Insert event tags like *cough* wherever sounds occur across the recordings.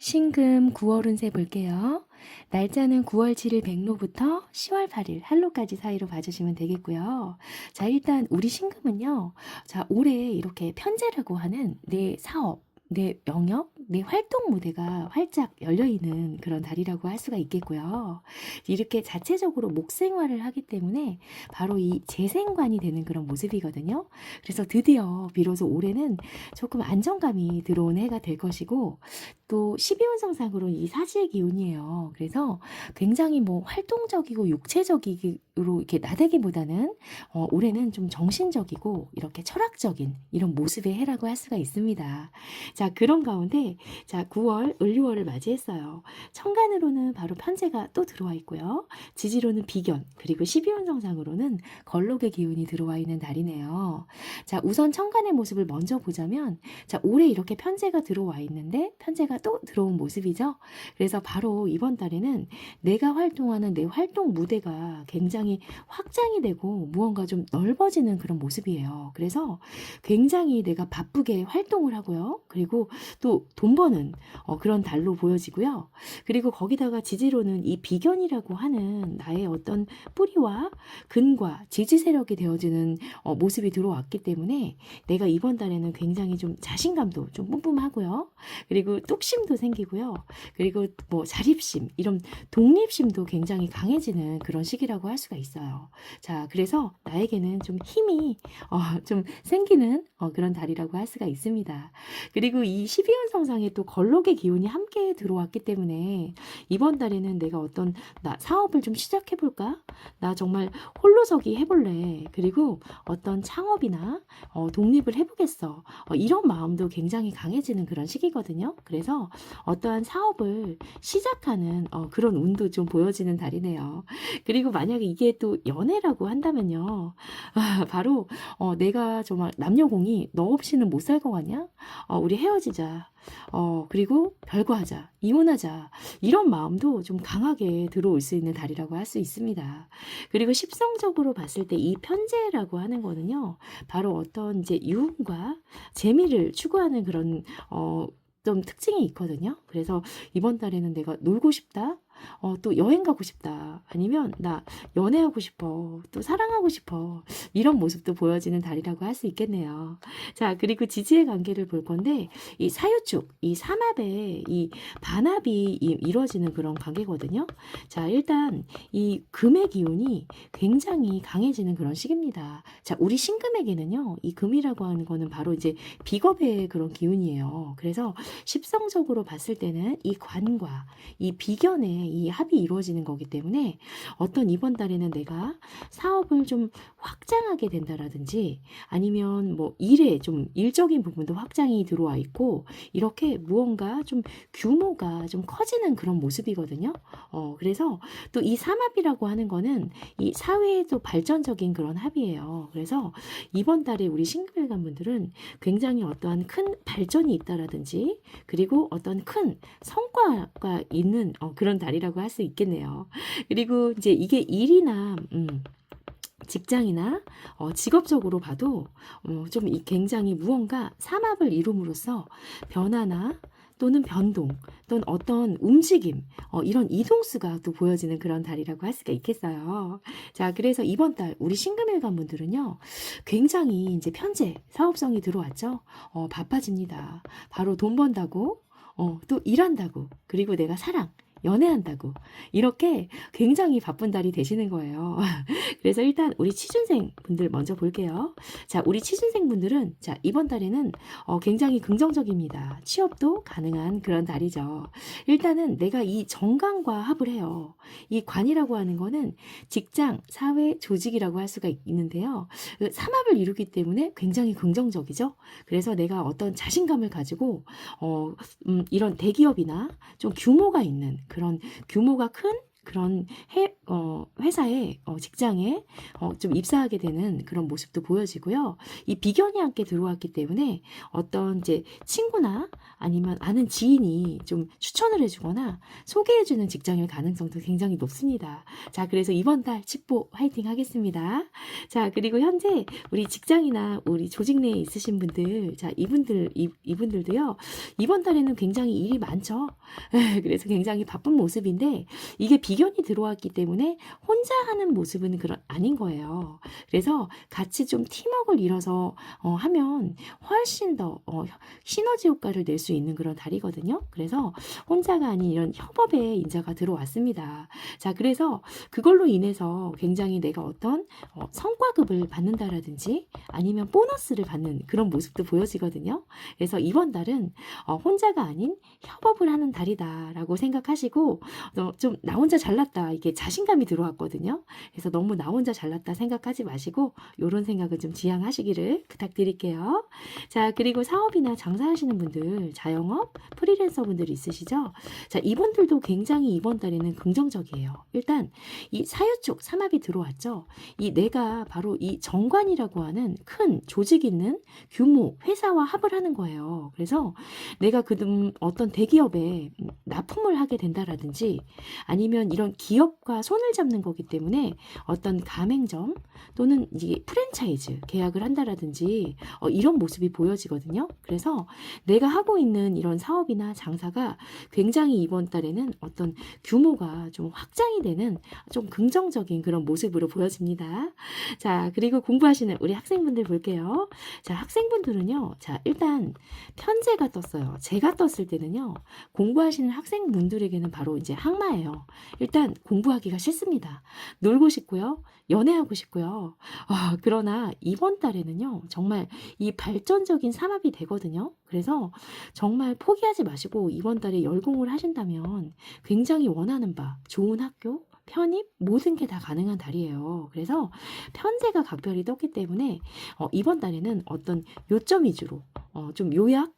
신금 9월 운세 볼게요. 날짜는 9월 7일 백로부터 10월 8일 한로까지 사이로 봐주시면 되겠고요. 자, 일단 우리 신금은요. 자, 올해 이렇게 편제라고 하는 내 사업, 내 영역, 내 활동 무대가 활짝 열려있는 그런 달이라고 할 수가 있겠고요. 이렇게 자체적으로 목생활을 하기 때문에 바로 이 재생관이 되는 그런 모습이거든요. 그래서 드디어 비로소 올해는 조금 안정감이 들어온 해가 될 것이고 또 12운성상으로 이 사지의 기운이에요. 그래서 굉장히 뭐 활동적이고 육체적으로 이렇게 나대기보다는 어, 올해는 좀 정신적이고 이렇게 철학적인 이런 모습의 해라고 할 수가 있습니다. 자, 그런 가운데 자, 9월 을유월을 맞이했어요. 천간으로는 바로 편제가 또 들어와 있고요. 지지로는 비견, 그리고 12운성상으로는 걸록의 기운이 들어와 있는 달이네요. 자, 우선 천간의 모습을 먼저 보자면 자, 올해 이렇게 편제가 들어와 있는데 편제가 또 들어온 모습이죠. 그래서 바로 이번 달에는 내가 활동하는 내 활동 무대가 굉장히 확장이 되고 무언가 좀 넓어지는 그런 모습이에요. 그래서 굉장히 내가 바쁘게 활동을 하고요. 그리고 또 돈 버는 어, 그런 달로 보여지고요. 그리고 거기다가 지지로는 이 비견이라고 하는 나의 어떤 뿌리와 근과 지지 세력이 되어주는 어, 모습이 들어왔기 때문에 내가 이번 달에는 굉장히 좀 자신감도 좀 뿜뿜하고요. 그리고 뚝심도 생기고요. 그리고 뭐 자립심, 이런 독립심도 굉장히 강해지는 그런 시기라고 할 수가 있어요. 자, 그래서 나에게는 좀 힘이 어, 좀 생기는 어, 그런 달이라고 할 수가 있습니다. 그리고 이 12운 성상에 또 걸록의 기운이 함께 들어왔기 때문에 이번 달에는 내가 어떤 나 사업을 좀 시작해 볼까? 나 정말 홀로서기 해볼래. 그리고 어떤 창업이나 어, 독립을 해보겠어. 어, 이런 마음도 굉장히 강해지는 그런 시기거든요. 그래서 어떠한 사업을 시작하는 어, 그런 운도 좀 보여지는 달이네요. 그리고 만약에 이게 또 연애라고 한다면요. 아, 바로 어, 내가 정말 남녀공이 너 없이는 못살것 같냐? 어, 우리 헤어지자. 어, 그리고 별거하자. 이혼하자. 이런 마음도 좀 강하게 들어올 수 있는 달이라고 할 수 있습니다. 그리고 십성적으로 봤을 때 이 편제라고 하는 거는요. 바로 어떤 이제 유흥과 재미를 추구하는 그런 어, 좀 특징이 있거든요. 그래서 이번 달에는 내가 놀고 싶다. 어, 또 여행 가고 싶다. 아니면 나 연애하고 싶어. 또 사랑하고 싶어. 이런 모습도 보여지는 달이라고 할 수 있겠네요. 자, 그리고 지지의 관계를 볼 건데, 이 사유축, 이 삼합에 이 반합이 이- 이루어지는 그런 관계거든요. 자, 일단 이 금의 기운이 굉장히 강해지는 그런 시기입니다. 자, 우리 신금에게는요, 이 금이라고 하는 거는 바로 이제 비겁의 그런 기운이에요. 그래서 십성적으로 봤을 때는 이 관과 이 비견의 이 합이 이루어지는 거기 때문에 어떤 이번 달에는 내가 사업을 좀 확장하게 된다라든지 아니면 뭐 일에 좀 일적인 부분도 확장이 들어와 있고 이렇게 무언가 좀 규모가 좀 커지는 그런 모습이거든요. 어, 그래서 또 이 삼합이라고 하는 거는 이 사회의 또 발전적인 그런 합이에요. 그래서 이번 달에 우리 싱글간 분들은 굉장히 어떠한 큰 발전이 있다라든지 그리고 어떤 큰 성과가 있는 어, 그런 달이 라고 할 수 있겠네요. 그리고 이제 이게 일이나 음, 직장이나 어, 직업적으로 봐도 어, 좀 이- 굉장히 무언가 삼합을 이룸으로써 변화나 또는 변동 또는 어떤 움직임 어, 이런 이동수가 또 보여지는 그런 달이라고 할 수가 있겠어요. 자 그래서 이번 달 우리 신금일간 분들은요 굉장히 이제 편제 사업성이 들어왔죠. 어, 바빠집니다. 바로 돈 번다고 어, 또 일한다고 그리고 내가 사랑 연애한다고 이렇게 굉장히 바쁜 달이 되시는 거예요. *laughs* 그래서 일단 우리 취준생 분들 먼저 볼게요. 자, 우리 취준생 분들은 자 이번 달에는 어, 굉장히 긍정적입니다. 취업도 가능한 그런 달이죠. 일단은 내가 이 정관과 합을 해요. 이 관이라고 하는 거는 직장, 사회, 조직이라고 할 수가 있는데요. 그 삼합을 이루기 때문에 굉장히 긍정적이죠. 그래서 내가 어떤 자신감을 가지고 어, 음, 이런 대기업이나 좀 규모가 있는 그런 규모가 큰 그런 해, 어, 회사에, 어, 직장에, 어, 좀 입사하게 되는 그런 모습도 보여지고요. 이 비견이 함께 들어왔기 때문에 어떤 이제 친구나 아니면 아는 지인이 좀 추천을 해주거나 소개해주는 직장일 가능성도 굉장히 높습니다. 자, 그래서 이번 달 칩보 화이팅 하겠습니다. 자, 그리고 현재 우리 직장이나 우리 조직 내에 있으신 분들, 자, 이분들, 이, 이분들도요, 이번 달에는 굉장히 일이 많죠. *laughs* 그래서 굉장히 바쁜 모습인데, 이게 비견이 들어왔기 때문에 혼자 하는 모습은 그런, 아닌 거예요. 그래서 같이 좀 팀워크를 이뤄서, 어, 하면 훨씬 더, 어, 시너지 효과를 낼 수 있는 그런 달이거든요. 그래서 혼자가 아닌 이런 협업의 인자가 들어왔습니다. 자, 그래서 그걸로 인해서 굉장히 내가 어떤 어, 성과급을 받는다라든지 아니면 보너스를 받는 그런 모습도 보여지거든요. 그래서 이번 달은 어, 혼자가 아닌 협업을 하는 달이다라고 생각하시고 어, 좀나 혼자 잘났다 이게 자신감 이 들어왔거든요. 그래서 너무 나 혼자 잘났다 생각하지 마시고 이런 생각을 좀 지향하시기를 부탁드릴게요. 자 그리고 사업이나 장사하시는 분들 자영업 프리랜서 분들 있으시죠? 자 이분들도 굉장히 이번 달에는 긍정적이에요. 일단 이 사유축 삼합이 들어왔죠. 이 내가 바로 이 정관이라고 하는 큰 조직 있는 규모 회사와 합을 하는 거예요. 그래서 내가 그든 어떤 대기업에 납품을 하게 된다라든지 아니면 이런 기업과 손을 잡는 거기 때문에 어떤 가맹점 또는 이게 프랜차이즈 계약을 한다라든지 어, 이런 모습이 보여지거든요. 그래서 내가 하고 있는 이런 사업이나 장사가 굉장히 이번 달에는 어떤 규모가 좀 확장이 되는 좀 긍정적인 그런 모습으로 보여집니다. 자, 그리고 공부하시는 우리 학생분들 볼게요. 자, 학생분들은요. 자, 일단 편제가 떴어요. 제가 떴을 때는요. 공부하시는 학생분들에게는 바로 이제 항마예요. 일단 공부하기가 싫습니다. 놀고 싶고요. 연애하고 싶고요. 아, 그러나 이번 달에는요. 정말 이 발전적인 삼합이 되거든요. 그래서 정말 포기하지 마시고 이번 달에 열공을 하신다면 굉장히 원하는 바 좋은 학교 편입 모든 게 다 가능한 달이에요. 그래서 편제가 각별히 떴기 때문에 어, 이번 달에는 어떤 요점 위주로 어, 좀 요약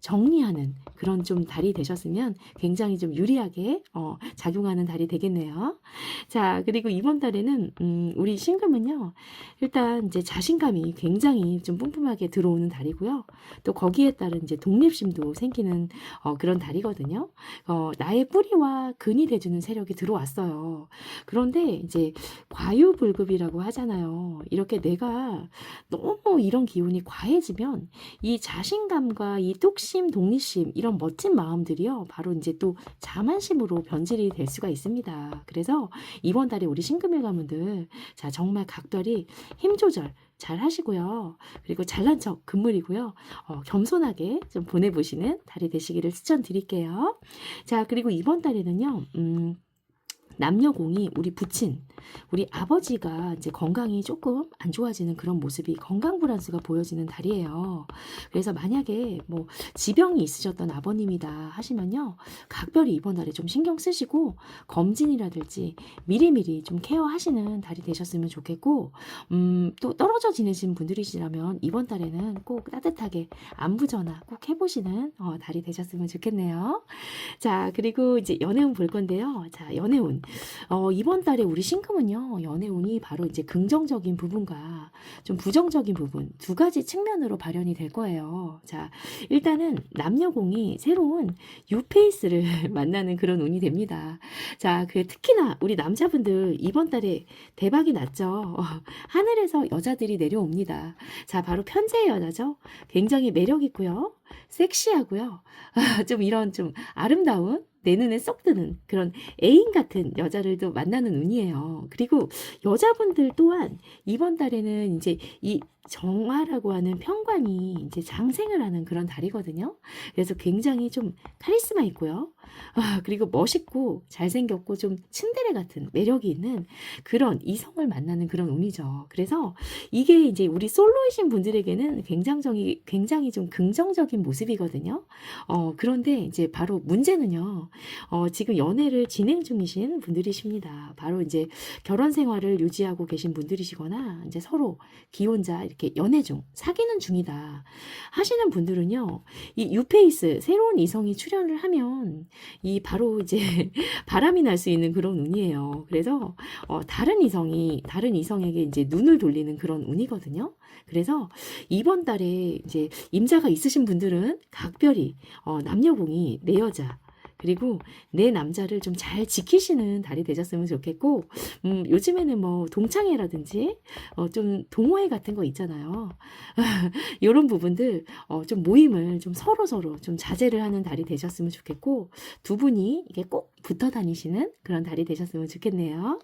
정리하는 그런 좀 달이 되셨으면 굉장히 좀 유리하게 어, 작용하는 달이 되겠네요. 자, 그리고 이번 달에는 음, 우리 신금은요. 일단 이제 자신감이 굉장히 좀 뿜뿜하게 들어오는 달이고요. 또 거기에 따른 이제 독립심도 생기는 어, 그런 달이거든요. 어, 나의 뿌리와 근이 돼주는 세력이 들어왔어요. 그런데 이제 과유불급이라고 하잖아요. 이렇게 내가 너무 이런 기운이 과해지면 이 자신감과 이 뚝심, 독립심 이런 멋진 마음들이요. 바로 이제 또 자만심으로 변질이 될 수가 있습니다. 그래서 이번 달에 우리 신금일 가문들 자 정말 각별히 힘 조절 잘 하시고요. 그리고 잘난 척 금물이고요. 어, 겸손하게 좀 보내보시는 달이 되시기를 추천드릴게요. 자, 그리고 이번 달에는요, 음, 남녀공이 우리 부친, 우리 아버지가 이제 건강이 조금 안 좋아지는 그런 모습이 건강 불안수가 보여지는 달이에요. 그래서 만약에 뭐 지병이 있으셨던 아버님이다 하시면요. 각별히 이번 달에 좀 신경 쓰시고 검진이라든지 미리미리 좀 케어하시는 달이 되셨으면 좋겠고, 음, 또 떨어져 지내신 분들이시라면 이번 달에는 꼭 따뜻하게 안부 전화 꼭 해보시는 어, 달이 되셨으면 좋겠네요. 자, 그리고 이제 연애운 볼 건데요. 자, 연애운. 어, 이번 달에 우리 신금은요, 연애운이 바로 이제 긍정적인 부분과 좀 부정적인 부분 두 가지 측면으로 발현이 될 거예요. 자, 일단은 남녀공이 새로운 유페이스를 *laughs* 만나는 그런 운이 됩니다. 자, 그 특히나 우리 남자분들 이번 달에 대박이 났죠. 어, *laughs* 하늘에서 여자들이 내려옵니다. 자, 바로 편재의 여자죠. 굉장히 매력 있고요. 섹시하고요. 아, *laughs* 좀 이런 좀 아름다운 내 눈에 쏙 드는 그런 애인 같은 여자들도 만나는 운이에요. 그리고 여자분들 또한 이번 달에는 이제 이 정화라고 하는 평관이 이제 장생을 하는 그런 달이거든요. 그래서 굉장히 좀 카리스마 있고요. 아, 그리고 멋있고 잘생겼고 좀 츤데레 같은 매력이 있는 그런 이성을 만나는 그런 운이죠. 그래서 이게 이제 우리 솔로이신 분들에게는 굉장히, 굉장히 좀 긍정적인 모습이거든요. 어, 그런데 이제 바로 문제는요. 어, 지금 연애를 진행 중이신 분들이십니다. 바로 이제 결혼 생활을 유지하고 계신 분들이시거나 이제 서로 기혼자 이렇게 연애 중, 사귀는 중이다 하시는 분들은요. 이 유페이스 새로운 이성이 출연을 하면 이 바로 이제 *laughs* 바람이 날 수 있는 그런 운이에요. 그래서 어, 다른 이성이 다른 이성에게 이제 눈을 돌리는 그런 운이거든요. 그래서 이번 달에 이제 임자가 있으신 분들은 각별히 어, 남녀공이 내 여자 그리고 내 남자를 좀 잘 지키시는 달이 되셨으면 좋겠고, 음, 요즘에는 뭐 동창회라든지, 어, 좀 동호회 같은 거 있잖아요. *laughs* 이런 부분들, 어, 좀 모임을 좀 서로서로 좀 자제를 하는 달이 되셨으면 좋겠고, 두 분이 이게 꼭 붙어 다니시는 그런 달이 되셨으면 좋겠네요.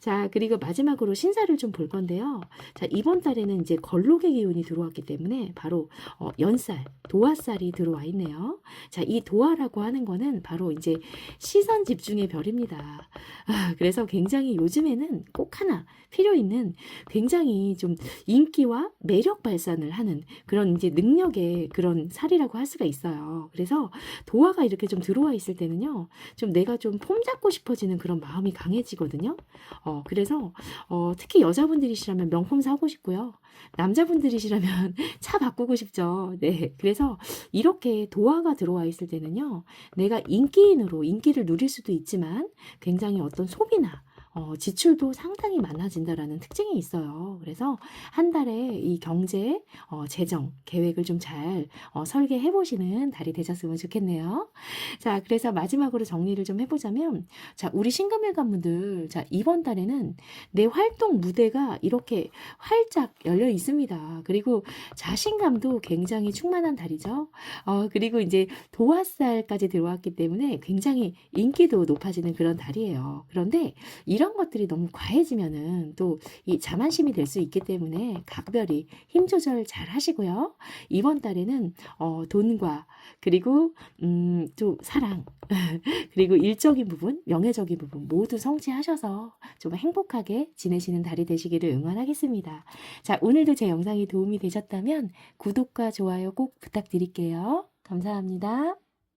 자, 그리고 마지막으로 신사를 좀 볼 건데요. 자, 이번 달에는 이제 걸록의 기운이 들어왔기 때문에 바로 어, 연살, 도화살이 들어와 있네요. 자, 이 도화라고 하는 거는 바로 이제 시선 집중의 별입니다. 아, 그래서 굉장히 요즘에는 꼭 하나 필요 있는 굉장히 좀 인기와 매력 발산을 하는 그런 이제 능력의 그런 살이라고 할 수가 있어요. 그래서 도화가 이렇게 좀 들어와 있을 때는요, 좀 내가 좀 폼 잡고 싶어지는 그런 마음이 강해지거든요. 어, 그래서 어, 특히 여자분들이시라면 명품 사고 싶고요. 남자분들이시라면 *laughs* 차 바꾸고 싶죠. 네. 그래서 이렇게 도화가 들어와 있을 때는요, 내가 인기인으로 인기를 누릴 수도 있지만 굉장히 어떤 소비나 어, 지출도 상당히 많아진다라는 특징이 있어요. 그래서 한 달에 이 경제, 어, 재정 계획을 좀잘 어, 설계해 보시는 달이 되셨으면 좋겠네요. 자, 그래서 마지막으로 정리를 좀 해보자면, 자, 우리 신금일관분들, 자, 이번 달에는 내 활동 무대가 이렇게 활짝 열려 있습니다. 그리고 자신감도 굉장히 충만한 달이죠. 어, 그리고 이제 도화살까지 들어왔기 때문에 굉장히 인기도 높아지는 그런 달이에요. 그런데 이런 것들이 너무 과해지면은 또 이 자만심이 될 수 있기 때문에 각별히 힘 조절 잘 하시고요. 이번 달에는 어, 돈과 그리고 음, 또 사랑 *laughs* 그리고 일적인 부분, 명예적인 부분 모두 성취하셔서 좀 행복하게 지내시는 달이 되시기를 응원하겠습니다. 자, 오늘도 제 영상이 도움이 되셨다면 구독과 좋아요 꼭 부탁드릴게요. 감사합니다.